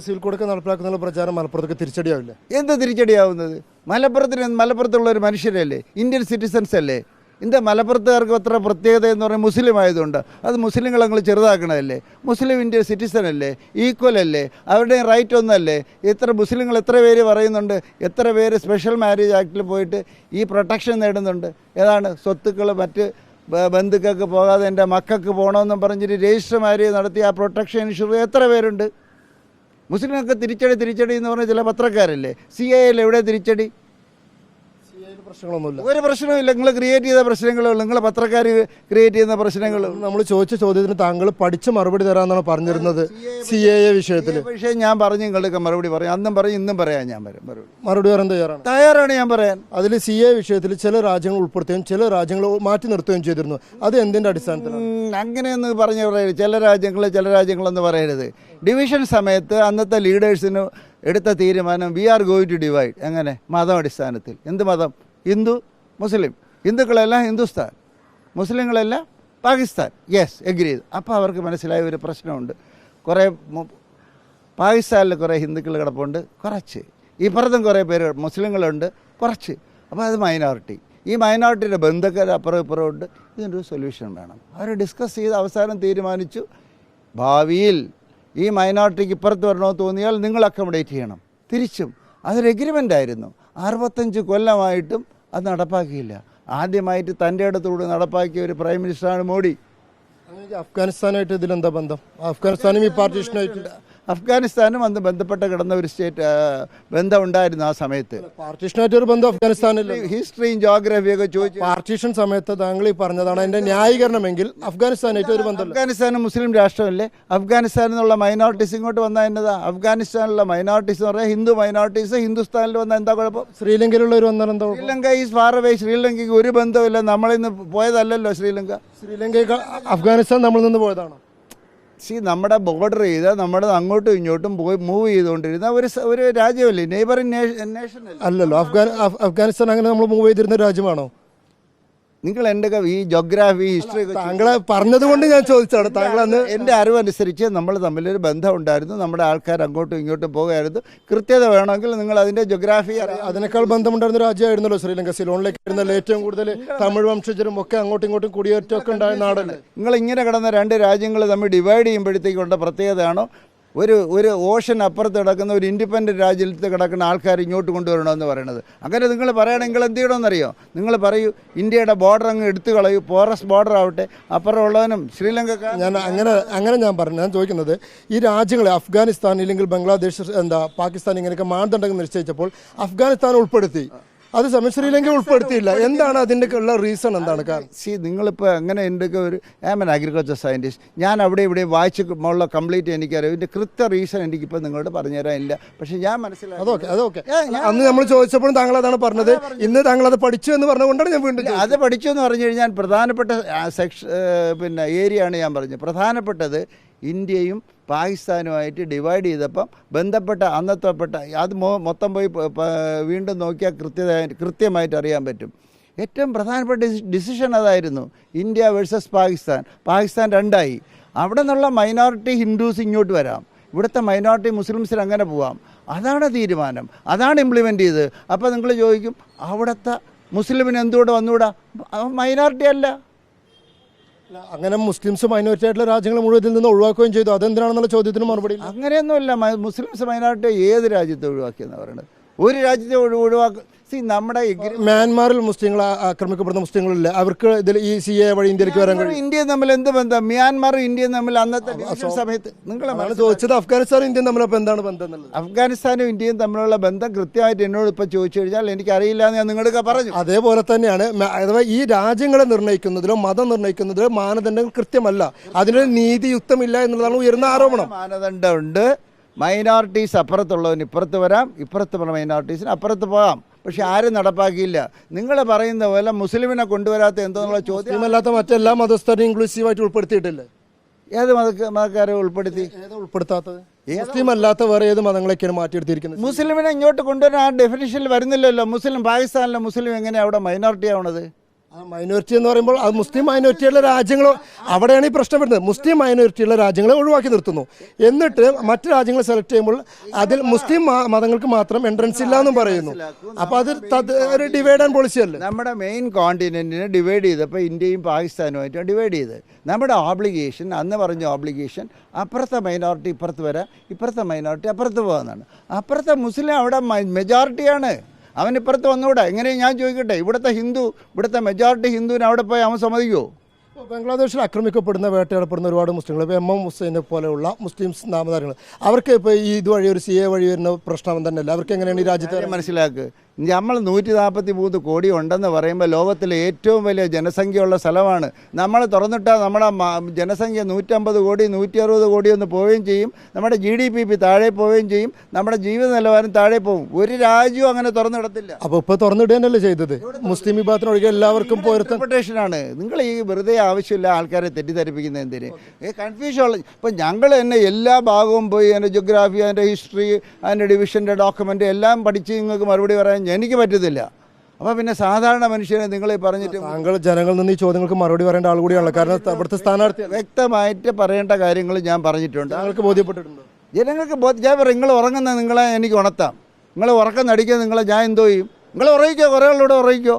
Civil കോഡൊക്കെ നടപ്പിലാക്കുന്ന പ്രചാരം മലപ്പുറത്തേക്ക് തിരിച്ചടിയാവില്ല. എന്ത് തിരിച്ചടിയാവുന്നത്? മലപ്പുറത്തിന് മലപ്പുറത്തുള്ള ഒരു മനുഷ്യരല്ലേ? ഇന്ത്യൻ സിറ്റിസൺസ് അല്ലേ? എന്താ മലപ്പുറത്തുകാർക്ക് അത്ര പ്രത്യേകത എന്ന് പറഞ്ഞാൽ മുസ്ലിം ആയതുകൊണ്ട് അത് മുസ്ലിങ്ങൾ അങ്ങ് ചെറുതാക്കണതല്ലേ? മുസ്ലിം ഇന്ത്യൻ സിറ്റിസൺ അല്ലേ? ഈക്വൽ അല്ലേ? അവരുടെ റൈറ്റ് ഒന്നല്ലേ? എത്ര മുസ്ലിങ്ങൾ എത്ര പേര് പറയുന്നുണ്ട്? എത്ര പേര് സ്പെഷ്യൽ മാരേജ് ആക്ടിൽ പോയിട്ട് ഈ പ്രൊട്ടക്ഷൻ നേടുന്നുണ്ട്? ഏതാണ്? സ്വത്തുക്കൾ മറ്റ് ബന്ധുക്കൾക്ക് പോകാതെ എന്റെ മക്കൾക്ക് പോകണമെന്നും പറഞ്ഞിട്ട് രജിസ്റ്റർ മാരേജ് നടത്തി ആ പ്രൊട്ടക്ഷൻ ഇൻഷുർ എത്ര പേരുണ്ട്? മുസ്ലിങ്ങൾക്ക് തിരിച്ചടി തിരിച്ചടി എന്ന് പറഞ്ഞ ചില പത്രക്കാരല്ലേ? സി ഐ എൽ എവിടെ തിരിച്ചടി? പ്രശ്നങ്ങളൊന്നുമില്ല. ഒരു പ്രശ്നമില്ല നിങ്ങൾ ക്രിയേറ്റ് ചെയ്ത പ്രശ്നങ്ങൾ നിങ്ങൾ പത്രക്കാർ ക്രിയേറ്റ് ചെയ്യുന്ന പ്രശ്നങ്ങൾ നമ്മൾ ചോദിച്ച ചോദ്യത്തിന് താങ്കൾ പഠിച്ച് മറുപടി തരാമെന്നാണ് പറഞ്ഞിരുന്നത് സി എ എ വിഷയത്തിൽ പക്ഷേ ഞാൻ പറഞ്ഞു നിങ്ങൾക്ക് മറുപടി പറയാം. അന്നും പറയും ഇന്നും പറയാം ഞാൻ വരും മറുപടി. മറുപടി പറയാൻ തയ്യാറാണ്. തയ്യാറാണ് ഞാൻ പറയാൻ. അതിൽ സി എ വിഷയത്തിൽ ചില രാജ്യങ്ങൾ ഉൾപ്പെടുത്തുകയും ചില രാജ്യങ്ങൾ മാറ്റി നിർത്തുകയും ചെയ്തിരുന്നു. അത് എന്തിന്റെ അടിസ്ഥാനത്തിൽ അങ്ങനെയെന്ന് അങ്ങനെയൊന്ന് പറഞ്ഞു പറയരുത് ചില രാജ്യങ്ങൾ ചില രാജ്യങ്ങളെന്ന് പറയരുത്. ഡിവിഷൻ സമയത്ത് അന്നത്തെ ലീഡേഴ്സിന് എടുത്ത തീരുമാനം we are going to divide എങ്ങനെ? മതം അടിസ്ഥാനത്തിൽ. എന്ത് മതം? ഹിന്ദു മുസ്ലിം. ഹിന്ദുക്കളെല്ലാം ഹിന്ദുസ്ഥാൻ. മുസ്ലിങ്ങളെല്ലാം പാകിസ്ഥാൻ. യെസ് എഗ്രി ചെയ്തു അപ്പോൾ അവർക്ക് മനസ്സിലായ ഒരു പ്രശ്നമുണ്ട്. കുറേ പാകിസ്ഥാനിൽ കുറേ ഹിന്ദുക്കൾ കിടപ്പുണ്ട്. കുറച്ച്. ഇപ്പുറത്തും കുറേ പേര് മുസ്ലിങ്ങളുണ്ട്. കുറച്ച്. അപ്പോൾ അത് മൈനോറിറ്റി ഈ മൈനോറിറ്റിയുടെ ബന്ധുക്കൾ അപ്പുറം ഇപ്പുറം ഉണ്ട്. ഇതിനൊരു സൊല്യൂഷൻ വേണം. അവർ ഡിസ്കസ് ചെയ്ത് അവസാനം തീരുമാനിച്ചു. ഭാവിയിൽ ഈ മൈനോറിറ്റിക്ക് ഇപ്പുറത്ത് വരണമെന്ന് തോന്നിയാൽ നിങ്ങൾ അക്കോമഡേറ്റ് ചെയ്യണം. തിരിച്ചും. അതൊരു എഗ്രിമെന്റ് ആയിരുന്നു. അറുപത്തഞ്ച് കൊല്ലമായിട്ടും അത് നടപ്പാക്കിയില്ല. ആദ്യമായിട്ട് തന്റെ അടുത്തുകൂടെ നടപ്പാക്കിയ ഒരു പ്രൈം മിനിസ്റ്ററാണ് മോഡി. അഫ്ഗാനിസ്ഥാനായിട്ട് ഇതിലെന്താ ബന്ധം? അഫ്ഗാനിസ്ഥാനും ഈ പാർട്ടീഷനായിട്ട് അഫ്ഗാനിസ്ഥാനും അന്ന് ബന്ധപ്പെട്ട് കിടന്ന ഒരു സ്റ്റേറ്റ് ബന്ധമുണ്ടായിരുന്നു ആ സമയത്ത്. പാർട്ടീഷനായിട്ട് ഒരു ബന്ധം അഫ്ഗാനിസ്ഥാനിൽ ഹിസ്റ്ററിയും ജോഗ്രഫിയൊക്കെ ചോദിച്ചു പാർട്ടീഷൻ സമയത്ത് താങ്കൾ ഈ പറഞ്ഞതാണ് അതിന്റെ ന്യായീകരണമെങ്കിൽ അഫ്ഗാനിസ്ഥാനായിട്ട് ഒരു ബന്ധം അഫ്ഗാനിസ്ഥാൻ മുസ്ലിം രാഷ്ട്രമല്ലേ? അഫ്ഗാനിസ്ഥാനിൽ നിന്നുള്ള മൈനോറിറ്റീസ് ഇങ്ങോട്ട് വന്നാൽ എന്നതാ? അഫ്ഗാനിസ്ഥാനിലുള്ള മൈനോറിറ്റീസ് എന്ന് പറഞ്ഞാൽ ഹിന്ദു മൈനോറിറ്റീസ് ഹിന്ദുസ്ഥാനിൽ വന്നാൽ എന്താ കുഴപ്പം? ശ്രീലങ്കയിലുള്ള ഒരു വന്നാൽ എന്താ ശ്രീലങ്ക ഈസ് ഫാർ അവേ ശ്രീലങ്കയ്ക്ക് ഒരു ബന്ധമില്ല നമ്മളിന്ന് പോയതല്ലല്ലോ ശ്രീലങ്ക. ശ്രീലങ്ക അഫ്ഗാനിസ്ഥാൻ നമ്മളിൽ നിന്ന് പോയതാണ്? സി നമ്മുടെ ബോർഡർ ചെയ്ത് നമ്മുടെ അങ്ങോട്ടും ഇങ്ങോട്ടും പോയി മൂവ് ചെയ്തുകൊണ്ടിരുന്ന ഒരു ഒരു രാജ്യമല്ലേ? നെയ്ബറിംഗ് നേഷൻ അല്ലല്ലോ. അഫ്ഗാൻ അഫ്ഗാനിസ്ഥാൻ അങ്ങനെ നമ്മൾ മൂവ് ചെയ്തിരുന്ന രാജ്യമാണോ? നിങ്ങൾ എന്റെ ഈ ജോഗ്രാഫി ഹിസ്റ്ററി താങ്കളെ പറഞ്ഞതുകൊണ്ട് ഞാൻ ചോദിച്ചാണ് താങ്കൾ അന്ന് എന്റെ അറിവനുസരിച്ച് നമ്മൾ തമ്മിലൊരു ബന്ധം ഉണ്ടായിരുന്നു നമ്മുടെ ആൾക്കാർ അങ്ങോട്ടും ഇങ്ങോട്ടും പോകുമായിരുന്നു കൃത്യത വേണമെങ്കിൽ നിങ്ങൾ അതിന്റെ ജോഗ്രാഫി അതിനേക്കാൾ ബന്ധമുണ്ടായിരുന്ന രാജ്യമായിരുന്നല്ലോ ശ്രീലങ്ക സിലോണിലേക്ക് വരുന്നല്ലോ ഏറ്റവും കൂടുതൽ തമിഴ് വംശജരും ഒക്കെ അങ്ങോട്ടും ഇങ്ങോട്ടും കുടിയേറ്റമൊക്കെ ഉണ്ടായ നാടല്ലേ? നിങ്ങൾ ഇങ്ങനെ കിടന്ന രണ്ട് രാജ്യങ്ങൾ തമ്മിൽ ഡിവൈഡ് ചെയ്യുമ്പോഴത്തേക്കുള്ള പ്രത്യേകതയാണോ? ഒരു ഒരു ഓഷൻ അപ്പുറത്ത് കിടക്കുന്ന ഒരു ഇൻഡിപെൻഡന്റ് രാജ്യത്ത് കിടക്കുന്ന ആൾക്കാർ ഇങ്ങോട്ട് കൊണ്ടുവരണമെന്ന് പറയുന്നത്. അങ്ങനെ നിങ്ങൾ പറയണം നിങ്ങൾ എന്ത് ചെയ്യണമെന്നറിയോ? നിങ്ങൾ പറയൂ ഇന്ത്യയുടെ ബോർഡർ അങ്ങ് എടുത്തു കളയൂ പോറസ് ബോർഡർ ആവട്ടെ അപ്പുറമുള്ളവനും ശ്രീലങ്കക്കാർ ഞാൻ അങ്ങനെ അങ്ങനെ ഞാൻ പറഞ്ഞു ഞാൻ ചോദിക്കുന്നത് ഈ രാജ്യങ്ങളെ അഫ്ഗാനിസ്ഥാൻ ഇല്ലെങ്കിൽ ബംഗ്ലാദേശ് എന്താ പാകിസ്ഥാൻ ഇങ്ങനെയൊക്കെ മാനദണ്ഡങ്ങൾ നിശ്ചയിച്ചപ്പോൾ അഫ്ഗാനിസ്ഥാൻ ഉൾപ്പെടുത്തി. അതേസമയം ശ്രീലങ്ക ഉൾപ്പെടുത്തിയില്ല. എന്താണ് അതിന്റെ ഉള്ള റീസൺ എന്താണ് കാരണം സി നിങ്ങളിപ്പോൾ അങ്ങനെ എന്റെയൊക്കെ ഒരു ഐ എൻ അഗ്രികൾച്ചർ സയന്റിസ്റ്റ് ഞാൻ അവിടെ ഇവിടെ വായിച്ച് ഉള്ള കംപ്ലീറ്റ് എനിക്കറിയാം. ഇതിന്റെ കൃത്യ റീസൺ എനിക്കിപ്പോൾ നിങ്ങളോട് പറഞ്ഞുതരാനില്ല പക്ഷേ ഞാൻ മനസ്സിലാക്കി അതൊക്കെ അതൊക്കെ. അന്ന് നമ്മൾ ചോദിച്ചപ്പോഴും താങ്കൾ അതാണ് പറഞ്ഞത്. ഇന്ന് താങ്കൾ അത് പഠിച്ചു എന്ന് പറഞ്ഞുകൊണ്ടാണ് ഞാൻ വീണ്ടും. അത് പഠിച്ചു എന്ന് പറഞ്ഞു കഴിഞ്ഞാൽ പ്രധാനപ്പെട്ട സെക്ഷൻ പിന്നെ ഏരിയ ആണ് ഞാൻ പറഞ്ഞത്. പ്രധാനപ്പെട്ടത് ഇന്ത്യയും പാകിസ്ഥാനുമായിട്ട് ഡിവൈഡ് ചെയ്തപ്പം ബന്ധപ്പെട്ട അന്നത്തെപ്പെട്ട അത് മൊത്തം പോയി വീണ്ടും നോക്കിയാൽ കൃത്യത കൃത്യമായിട്ട് അറിയാൻ പറ്റും. ഏറ്റവും പ്രധാനപ്പെട്ട ഡിസിഷൻ അതായിരുന്നു ഇന്ത്യ വേഴ്സസ് പാകിസ്ഥാൻ. പാകിസ്ഥാൻ രണ്ടായി. അവിടെ നിന്നുള്ള മൈനോറിറ്റി ഹിന്ദുസ് ഇങ്ങോട്ട് വരാം. ഇവിടുത്തെ മൈനോറിറ്റി മുസ്ലിംസിന് അങ്ങനെ പോവാം. അതാണ് തീരുമാനം. അതാണ് ഇംപ്ലിമെന്റ് ചെയ്തത്. അപ്പോൾ നിങ്ങൾ ചോദിക്കും അവിടുത്തെ മുസ്ലിമിന് എന്തുകൊണ്ട് വന്നുകൂടാ? മൈനോറിറ്റി അല്ല. അങ്ങനെ മുസ്ലിംസ് മൈനോറിറ്റി ആയിട്ടുള്ള രാജ്യങ്ങൾ മുഴുവൻ നിന്ന് ഒഴിവാക്കുകയും ചെയ്തു. അതെന്തിനാണെന്നുള്ള ചോദ്യത്തിന് മറുപടി. അങ്ങനെയൊന്നുമില്ല. മുസ്ലിംസ് മൈനോറിറ്റി ഏത് രാജ്യത്തെ ഒഴിവാക്കിയെന്ന് പറയുന്നത് ഒരു രാജ്യത്തെ ഒഴിവാക്കി സി നമ്മുടെ മ്യാൻമാറിൽ മുസ്ലിങ്ങൾ ആക്രമിക്കപ്പെടുന്ന മുസ്ലിങ്ങളില്ല. അവർക്ക് ഇതിൽ ഈ സി എ വഴി ഇന്ത്യയിലേക്ക് വരാൻ കഴിയും. ഇന്ത്യ തമ്മിൽ എന്ത് ബന്ധം? മ്യാൻമാറും ഇന്ത്യയും തമ്മിൽ അന്നത്തെ സമയത്ത് നിങ്ങൾ അതാണ് ചോദിച്ചത്. അഫ്ഗാനിസ്ഥാനും ഇന്ത്യയും തമ്മിലുള്ള എന്താണ് ബന്ധം എന്നുള്ളത്? അഫ്ഗാനിസ്ഥാനും ഇന്ത്യയും തമ്മിലുള്ള ബന്ധം കൃത്യമായിട്ട് എന്നോട് ഇപ്പൊ ചോദിച്ചു കഴിഞ്ഞാൽ എനിക്ക് അറിയില്ല എന്ന് ഞാൻ നിങ്ങൾക്ക് പറഞ്ഞു. അതേപോലെ തന്നെയാണ് അഥവാ ഈ രാജ്യങ്ങളെ നിർണയിക്കുന്നതിലോ മതം നിർണയിക്കുന്നതിലോ മാനദണ്ഡങ്ങൾ കൃത്യമല്ല. അതിനൊരു നീതിയുക്തമില്ല എന്നുള്ളതാണ് ഉയർന്ന ആരോപണം. മാനദണ്ഡമുണ്ട്. മൈനോറിറ്റീസ് അപ്പുറത്തുള്ളവന് ഇപ്പുറത്ത് വരാം ഇപ്പുറത്ത് ഇപ്പുറത്തുള്ള മൈനോറിറ്റീസിന് അപ്പുറത്ത് പോകാം. പക്ഷെ ആരും നടപ്പാക്കിയില്ല. നിങ്ങൾ പറയുന്ന പോലെ മുസ്ലിമിനെ കൊണ്ടുവരാത്ത എന്തോന്നുള്ള ചോദ്യം? അല്ലാത്ത മറ്റെല്ലാ മതസ്ഥരെയും ഇൻക്ലൂസീവായിട്ട് ഉൾപ്പെടുത്തിയിട്ടില്ല? ഏത് മത മതക്കാരെ ഉൾപ്പെടുത്തി? ഉൾപ്പെടുത്താത്തത്? മുസ്ലിം അല്ലാത്ത വേറെ ഏത് മതങ്ങളൊക്കെയാണ് മാറ്റിയെടുത്തിരിക്കുന്നത്? മുസ്ലിമിനെ ഇങ്ങോട്ട് കൊണ്ടുവരാൻ ആ ഡെഫിനിഷനിൽ വരുന്നില്ലല്ലോ. മുസ്ലിം പാകിസ്ഥാനിലെ മുസ്ലിം എങ്ങനെയാണ് അവിടെ മൈനോറിറ്റി ആവണത്? മൈനോറിറ്റി എന്ന് പറയുമ്പോൾ അത് മുസ്ലിം മൈനോറിറ്റിയുള്ള രാജ്യങ്ങൾ അവിടെയാണ് ഈ പ്രശ്നം വരുന്നത്. മുസ്ലിം മൈനോറിറ്റിയുള്ള രാജ്യങ്ങളെ ഒഴിവാക്കി നിർത്തുന്നു. എന്നിട്ട് മറ്റു രാജ്യങ്ങൾ സെലക്ട് ചെയ്യുമ്പോൾ അതിൽ മുസ്ലിം മതങ്ങൾക്ക് മാത്രം എൻട്രൻസ് ഇല്ല എന്നും പറയുന്നു. അപ്പോൾ അത് ഒരു ഡിവൈഡ് ആൻഡ് പോളിസി അല്ലേ? നമ്മുടെ മെയിൻ കോണ്ടിനെ ഡിവൈഡ് ചെയ്തപ്പോൾ ഇന്ത്യയും പാകിസ്ഥാനുമായിട്ട് ഡിവൈഡ് ചെയ്ത്. നമ്മുടെ ഓബ്ലിഗേഷൻ അന്ന് പറഞ്ഞ ഓബ്ലിഗേഷൻ അപ്പുറത്തെ മൈനോറിറ്റി ഇപ്പുറത്ത് വരാം ഇപ്പുറത്തെ മൈനോറിറ്റി അപ്പുറത്ത് പോകാമെന്നാണ് അപ്പുറത്തെ മുസ്ലിം അവിടെ മെജോറിറ്റിയാണ് അവൻ ഇപ്പുറത്ത് വന്നുകൂടാ എങ്ങനെ ഞാൻ ചോദിക്കട്ടെ? ഇവിടുത്തെ ഹിന്ദു ഇവിടുത്തെ മെജോറിറ്റി ഹിന്ദുവിന് അവിടെ പോയി അവൻ സമ്മതിക്കുമോ ഇപ്പോൾ ബംഗ്ലാദേശിൽ ആക്രമിക്കപ്പെടുന്ന വേട്ടയാടപ്പെടുന്ന ഒരുപാട് മുസ്ലിങ്ങൾ ഇപ്പോൾ എം എം ഹുസൈനെ പോലെയുള്ള മുസ്ലിംസ് നാമധാരങ്ങൾ അവർക്ക് ഇപ്പോൾ ഈ ഇതുവഴി ഒരു സി എ വഴി വരുന്ന പ്രശ്നം തന്നെയല്ല. അവർക്ക് എങ്ങനെയാണ് ഈ രാജ്യത്തെ മനസ്സിലാക്കുക മനസ്സിലാക്ക്. നമ്മൾ നൂറ്റി നാൽപ്പത്തി മൂന്ന് കോടി ഉണ്ടെന്ന് പറയുമ്പോൾ ലോകത്തിലെ ഏറ്റവും വലിയ ജനസംഖ്യയുള്ള സ്ഥലമാണ്. നമ്മൾ തുറന്നിട്ടാൽ നമ്മുടെ ജനസംഖ്യ നൂറ്റമ്പത് കോടി നൂറ്റി അറുപത് കോടി ഒന്ന് പോവുകയും ചെയ്യും. നമ്മുടെ ജി ഡി പി താഴെ പോവുകയും ചെയ്യും. നമ്മുടെ ജീവിത നിലവാരം താഴെ പോകും ഒരു രാജ്യവും അങ്ങനെ തുറന്നിടത്തില്ല. അപ്പോൾ ഇപ്പോൾ തുറന്നിടുകയല്ലേ ചെയ്തത്? മുസ്ലിം വിഭാഗത്തിനൊഴികെ എല്ലാവർക്കും പോരുത്താൻ ഇന്റർപ്രിട്ടേഷനാണ് നിങ്ങൾ ഈ വെറുതെ ആവശ്യമില്ല ആൾക്കാരെ തെറ്റിദ്ധരിപ്പിക്കുന്ന എന്തിന്? ഈ കൺഫ്യൂഷൻ ഉള്ള ഇപ്പം ഞങ്ങൾ തന്നെ എല്ലാ ഭാഗവും പോയി അതിന്റെ ജോഗ്രാഫി അതിന്റെ ഹിസ്റ്ററി അതിന്റെ ഡിവിഷന്റെ ഡോക്യുമെന്റ് എല്ലാം പഠിച്ച് നിങ്ങൾക്ക് മറുപടി പറയാൻ എനിക്ക് പറ്റത്തില്ല. അപ്പോൾ പിന്നെ സാധാരണ മനുഷ്യനെ നിങ്ങൾ ഈ പറഞ്ഞിട്ട് താങ്കൾ ജനങ്ങളിൽ നിന്ന് ഈ ചോദ്യങ്ങൾക്ക് മറുപടി പറയേണ്ട ആൾ കൂടിയാണല്ലോ. കാരണം അവിടുത്തെ സ്ഥാനാർത്ഥി വ്യക്തമായിട്ട് പറയേണ്ട കാര്യങ്ങൾ ഞാൻ പറഞ്ഞിട്ടുണ്ട്. താങ്കൾക്ക് ബോധ്യപ്പെട്ടിട്ടുണ്ട്? ജനങ്ങൾക്ക് ഞാൻ പറയും നിങ്ങൾ ഉറങ്ങുന്ന നിങ്ങളെ എനിക്ക് ഉണർത്താം. നിങ്ങൾ ഉറക്കം നടിക്കുക നിങ്ങളെ ഞാൻ എന്തോ ചെയ്യും. നിങ്ങൾ ഉറയിക്കോ കുറേ ആളോട് ഉറയിക്കോ